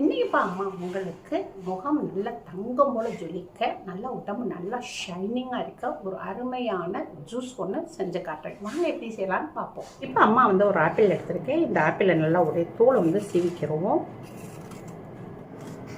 இன்னைக்குப்பா அம்மா உங்களுக்கு முகம் நல்ல தங்கம் போல ஜொலிக்க நல்ல உடம்பு நல்லா ஷைனிங்காக இருக்க ஒரு அருமையான ஜூஸ் ஒன்று செஞ்சு காட்டுறேன். வாங்க எப்படி செய்யலாம்னு பார்ப்போம். இப்போ அம்மா வந்து ஒரு ஆப்பிள் எடுத்திருக்கேன் இந்த ஆப்பிளை நல்லா உடைய தோலை வந்து சீவிக்கிறோம்.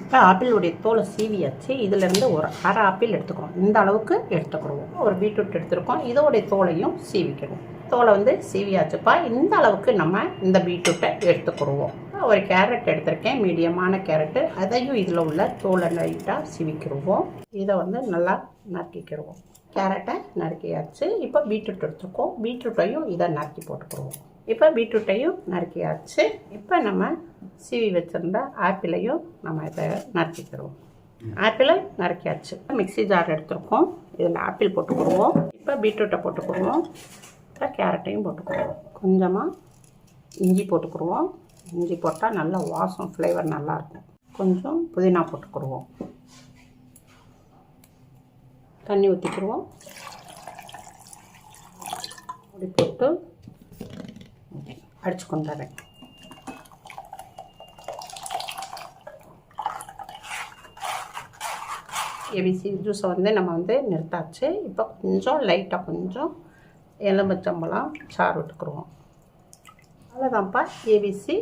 இப்போ ஆப்பிளுடைய தோலை சீவியாச்சு. இதிலேருந்து ஒரு அரை ஆப்பிள் எடுத்துக்கிறோம். இந்த அளவுக்கு எடுத்துக்கிறோம். ஒரு பீட்ரூட் எடுத்துருக்கோம். இதோடைய தோலையும் சீவிக்கிறோம். தோலை வந்து சீவியாச்சுப்பா. இந்த அளவுக்கு நம்ம இந்த பீட்ரூட்டை எடுத்துக்கிடுவோம் ஒரு கேரட் எடுத்திருக்கேன் மீடியமான கேரட்டு. அதையும் இதில் உள்ள தோலை லைட்டாக சீவிக்கிடுவோம் இதை வந்து நல்லா நறுக்கிக்கிடுவோம் கேரட்டை நறுக்கியாச்சு. இப்போ பீட்ரூட் எடுத்துருக்கோம் பீட்ரூட்டையும் இதை நறுக்கி போட்டுக்கிடுவோம் இப்போ பீட்ரூட்டையும் நறுக்கியாச்சு. இப்போ நம்ம சீவி வச்சுருந்த ஆப்பிளையும் நம்ம இதை நறுக்கிக்கிடுவோம் ஆப்பிளை நறுக்கியாச்சு. மிக்ஸி ஜார் எடுத்துருக்கோம். இதில் ஆப்பிள் போட்டுக்கிடுவோம் இப்போ பீட்ரூட்டை போட்டுக்கிடுவோம் இப்போ கேரட்டையும் போட்டுக்கிடுவோம் கொஞ்சமாக இஞ்சி போட்டுக்கிடுவோம் இஞ்சி போட்டால் நல்ல வாசம் ஃப்ளேவர் நல்லாயிருக்கும். கொஞ்சம் புதினா போட்டுக்கிடுவோம். தண்ணி ஊற்றிக்கிடுவோம் அப்படி போட்டு அடித்து கொண்டாடுறேன் ஏபிசி ஜூஸை வந்து நம்ம வந்து நிறுத்தாச்சு. இப்போ கொஞ்சம் லைட்டாக கொஞ்சம் எலும்பச்சம்பழம் சாறு விட்டுக்குருவோம் அவ்வளோதான்ப்பா ஏபிசி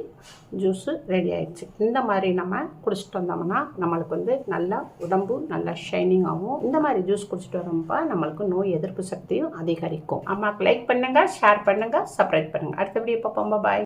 ஜூஸு ரெடி ஆயிடுச்சு. இந்த மாதிரி நம்ம குடிச்சிட்டு வந்தோம்னா நம்மளுக்கு வந்து நல்லா உடம்பு நல்லா ஷைனிங் ஆகும். இந்த மாதிரி ஜூஸ் குடிச்சிட்டு வரோம்ப்பா நம்மளுக்கு நோய் எதிர்ப்பு சக்தியும் அதிகரிக்கும். அம்மாவுக்கு லைக் பண்ணுங்கள் ஷேர் பண்ணுங்கள் சப்ஸ்கிரைப் பண்ணுங்கள் அடுத்த வீடியோ பார்ப்போம். பாய்